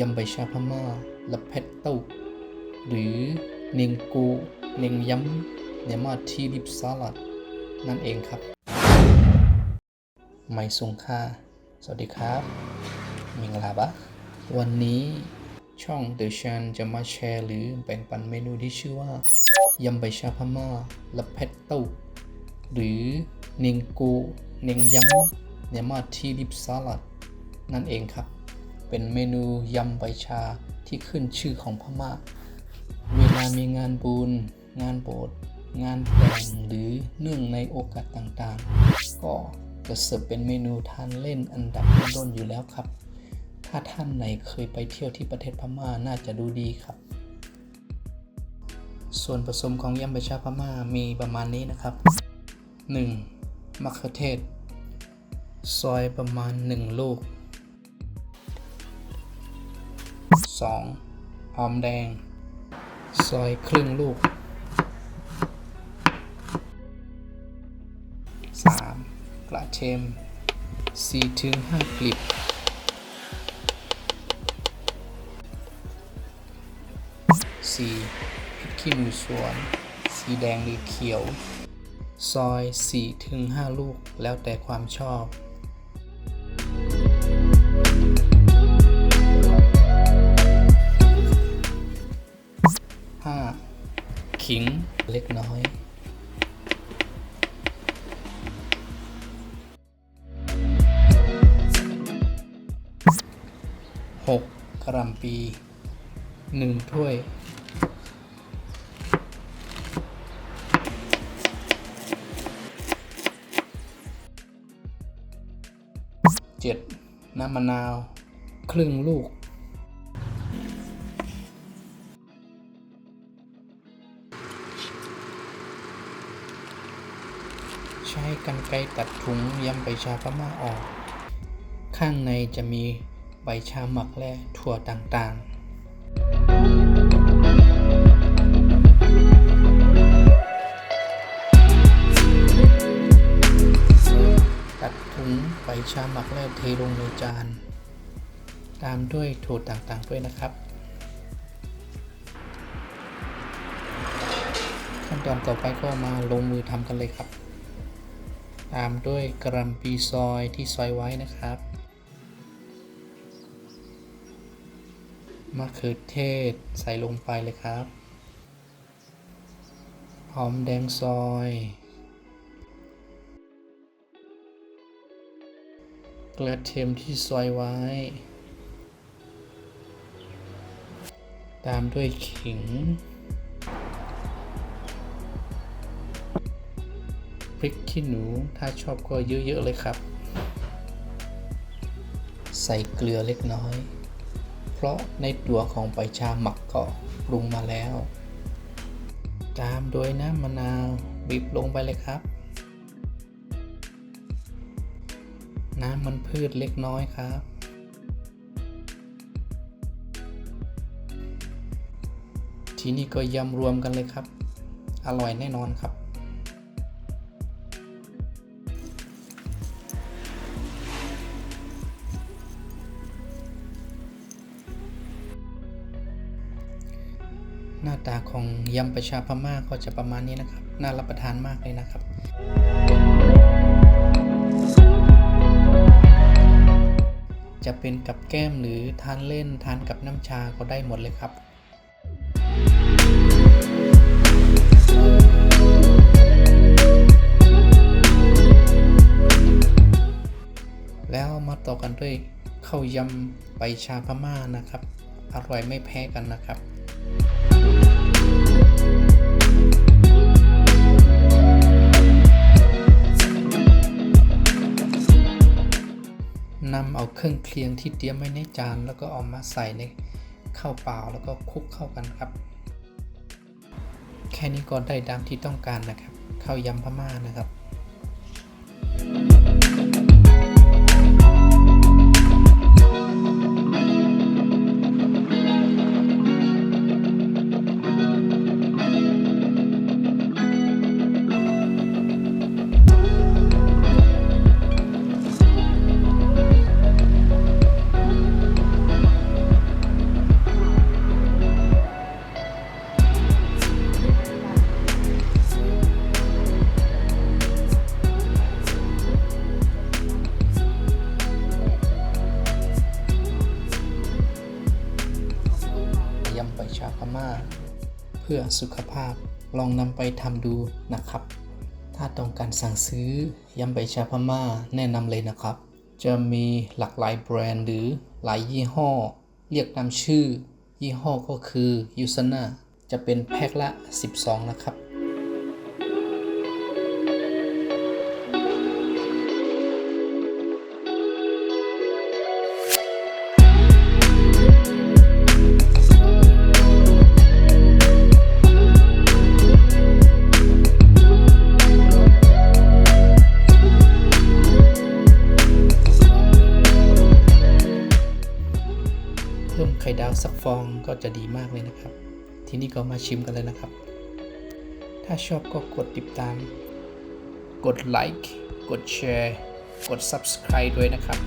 ยำใบชาพม่าและเพชรเต้าหรือเนงกูเนงยำเนมาทีลิปซาลัด นั่นเองครับ ไม่สงค่า สวัสดีครับ มิงลาบะ วันนี้ช่อง The Chan จะมาแชร์หรือแบ่งปันเมนูที่ชื่อว่ายำใบชาพม่าและเพชรเต้าหรือเนงกูเนงยำเนมาทีลิปซาลัด นั่นเองครับ เป็นเมนูยำใบชาที่ขึ้นชื่อของพม่า เวลามีงานบุญ งานโบสถ์ งานแต่งหรือเนื่องในโอกาสต่างๆ ก็จะเสิร์ฟเป็นเมนูทานเล่นอันดับต้นๆอยู่แล้วครับ ถ้าท่านไหนเคยไปเที่ยวที่ประเทศพม่าน่าจะดูดีครับ ส่วนผสมของยำใบชาพม่ามีประมาณนี้นะครับ 1. มะเขือเทศ ซอยประมาณ 1 ลูก 2. หอมแดง ซอยครึ่งลูก 3. กระเทียม4ถึง5กลีบ 4. พริกขี้หนูสวน สีแดงหรือเขียว ซอย4ถึง5ลูกแล้วแต่ความชอบ ขิงเล็กน้อย 6. กกระหลำปี1ถ้วย 7. น้ำมะนาว ครึ่งลูก ช้กันไกรตัดถุงยำใบชาพม่าออก ข้างในจะมีใบชาหมักและถั่วต่างๆตัดถุงใบชาหมักและเทลงในจาน ตามด้วยถั่วต่างๆด้วยนะครับ ขั้นตอนต่อไปก็มาลงมือทำกันเลยครับ ตามด้วยกระปีซอยที่ซอยไว้นะครับมะเขือเทศใส่ลงไปเลยครับ หอมแดงซอย กระเทียมที่ซอยไว้ ตามด้วยขิง พริกขี้หนูถ้าชอบก็เยอะๆเลยครับ ใส่เกลือเล็กน้อย เพราะในตัวของใบชาหมักก็ปรุงมาแล้ว ตามด้วยน้ำมะนาวบีบลงไปเลยครับ น้ำมันพืชเล็กน้อยครับทีนี้ก็ยำรวมกันเลยครับ อร่อยแน่นอนครับ หน้าตาของยำประชาพม่าก็จะประมาณนี้นะครับ น่ารับประทานมากเลยนะครับ จะเป็นกับแก้มหรือทานเล่นทานกับน้ำชาก็ได้หมดเลยครับแล้วมาต่อกันด้วยข้าวยำใบชาพม่านะครับ อร่อยไม่แพ้กันนะครับ เครื่องเคียงที่เตรียมไว้ในจาน แล้วก็เอามาใส่ในข้าวเปล่าแล้วก็คลุกเข้ากันครับ แค่นี้ก็ได้ตามที่ต้องการนะครับข้าวยำพม่านะครับ พื่อสุขภาพลองนำไปทำดูนะครับ ถ้าต้องการสั่งซื้อยำใบชาพม่าแนะนำเลยนะครับ จะมีหลากหลายแบรนด์หรือหลายยี่ห้อ เรียกตามชื่อ ยี่ห้อก็คือยูซานาจะเป็นแพ็คละ 12 นะครับ พิ่มไข่ดาวสักฟองก็จะดีมากเลยนะครับ ทีนี้ก็มาชิมกันเลยนะครับ ถ้าชอบก็กดติดตาม กดไลค์ กดแชร์ กด Subscribe ด้วยนะครับ